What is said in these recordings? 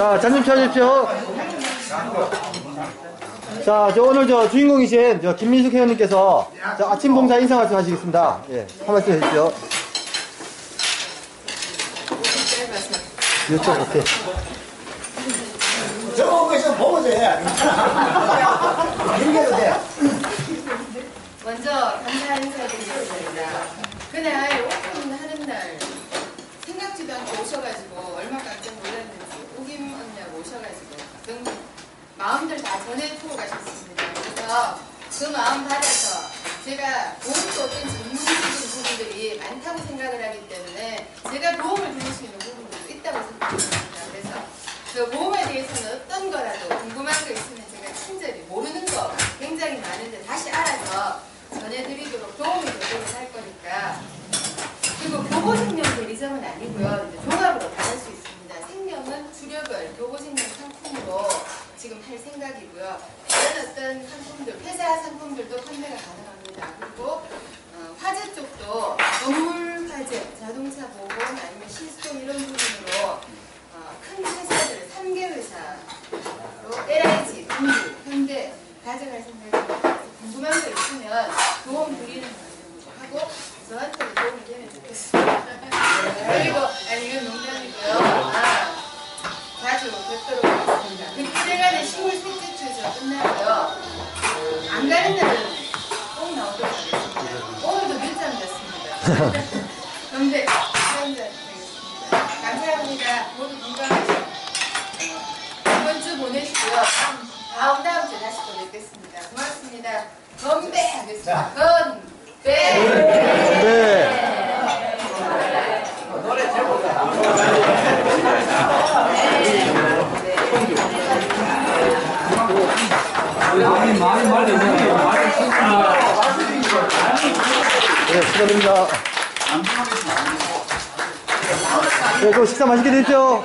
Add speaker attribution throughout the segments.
Speaker 1: 자, 잔좀 펴주십시오. 자, 저 오늘 저 주인공이신 저 김민숙 회원님께서 저 아침 봉사 인사 말씀 하시겠습니다. 예, 한 말씀 해주십시오. 이쪽, 오케이.
Speaker 2: 저거 거 있으면 보면 돼. 이겨도 돼.
Speaker 3: 먼저 감사 인사드리겠습니다. 그날 오픈하는 날 생각지도 않게 오셔가지고 얼마 깜짝 놀랐는지 오김 언니하고 오셔가지고 너무 마음들 다 전해주고 가셨습니다. 그래서 그 마음 받아서 제가 도움도 어떤 전문적인 부분들이 많다고 생각을 하기 때문에 제가 도움을 드릴 수 있는 부분들도 있다고 생각합니다. 그래서 그 보험에 대해서는 어떤 거라도 궁금한 거 있으면 제가 친절히 모르는 거 굉장히 많은데 다시 알아서 전해드리도록 도움이 되도록 할 거니까 그리고 교보생명 대리점은 아니고요 이제 종합으로 다 할 수 있습니다 생명은 주력을 교보생명 상품으로 할 생각이고요 다른 어떤 상품들 회사 상품들도 판매가 가능합니다 그리고 어, 화재 쪽도 건물 화재 자동차 보건 아니면 실종 이런 부분으로 어, 큰 회사들 3개 회사로 LIG, 동주, 현대 가져갈 생각입니다. 궁금한 거 있으면 도움 드리는 방식으로 하고 저한 끝나고요. 안 가는 날은 꼭 나오도록 하겠습니다. 오늘도 늦잠 잤습니다. 그런데 늦잠 되겠습니다. 감사합니다. 모두 건강하시고 이번 주 보내시고요. 다음 다음 주에 다시 또 뵙겠습니다. 고맙습니다. 건배 하겠습니다. 건배.
Speaker 1: 네.
Speaker 4: 많이 많
Speaker 1: 네, 축하드립니다. 네, 또 식사 맛있게 드십시오.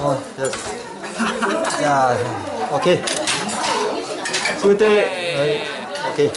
Speaker 1: 어, 됐어. 야, 오케이. 수고 때, 오케이.